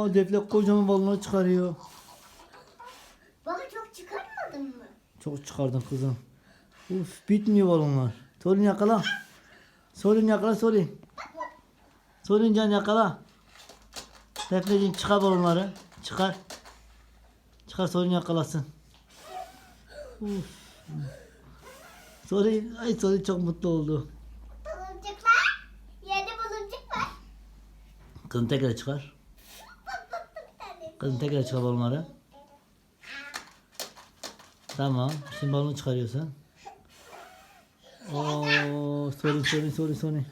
Oo, Defne kocaman balonu çıkarıyor. Baba çok çıkarmadın mı? Çok çıkardın kızım. Uf bitmiyor balonlar. Sorun yakala. Sorun yakala sorun. Sorun can yakala. Defneciğim çıkar balonları. Çıkar. Çıkar sorun yakalasın. Uf. Sorun, ay sorun çok mutlu oldu. Baloncuklar. Yerde baloncuk var. Kızım tekrar çıkar. Kızım tekrar çıkar balonları. Tamam. Şimdi balonu çıkarıyorsun. Oo, sorry sorry sorry sorry.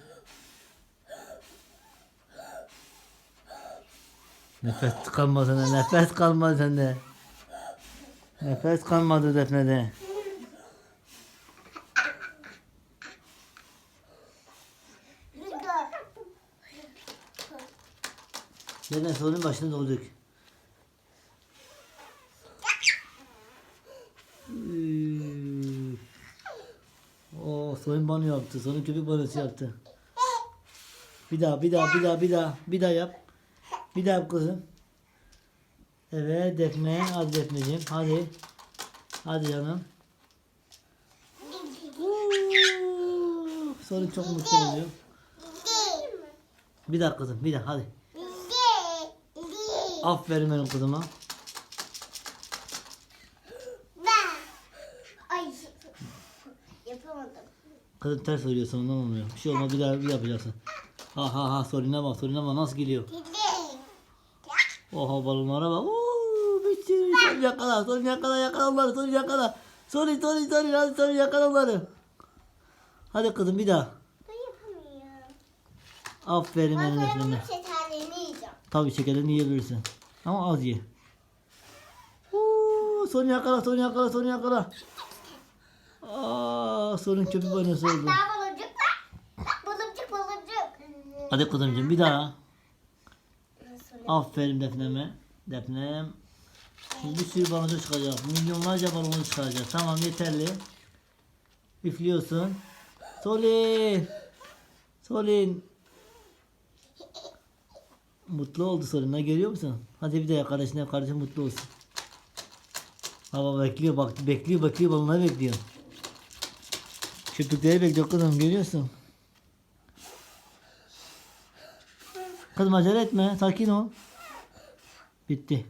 Nefes kalmadı sende. Nefes kalmadı sende. Nefes kalmadı Defne'de. Defne sorunun başına dolduk. Oo, soyun banyo yaptı. Sonra köpek banyosu yaptı. Bir daha, bir daha, bir daha, bir daha, bir daha yap. Bir daha yap kızım. Evet Defne, hadi Defneciğim, hadi. Hadi canım. Sorun çok mutlu oluyor. Bir daha kızım, bir daha, hadi. Aferin benim kızıma. Ay. Yapamadım. Kızım ters söylüyorsun ondan olmuyor. Bir şey olmaz bir daha bir yapacaksın. Ha ha ha soruna bak soruna bak nasıl geliyor. Oha balonlara bak. Uuu bir sürü sorun yakala sorun yakala yakala onları sorun yakala. Sorun sorun sorun hadi sorun yakala onları. Hadi kızım bir daha. Aferin şekerlerini yiyeceğim. Tabii şekerini yiyebilirsin. Ama az ye. Uuu sorun yakala sorun yakala sorun yakala. Aa sorun köpük banyosu oldu. Daha baloncuk var. Bak baloncuk baloncuk. Hadi kızımcığım bir daha. Aferin Defne'me. Defnem. Şimdi bir sürü baloncu çıkacak. Milyonlarca baloncu çıkacak. Tamam yeterli. Üflüyorsun. Solin. Solin. Mutlu oldu Solin. Ne görüyor musun? Hadi bir de kardeşine kardeşin mutlu olsun. Baba bekliyor bak bekliyor bekliyor balonları bekliyor. Köpükleri bekliyor kızım görüyorsun. Kızım acele etme sakin ol. Bitti.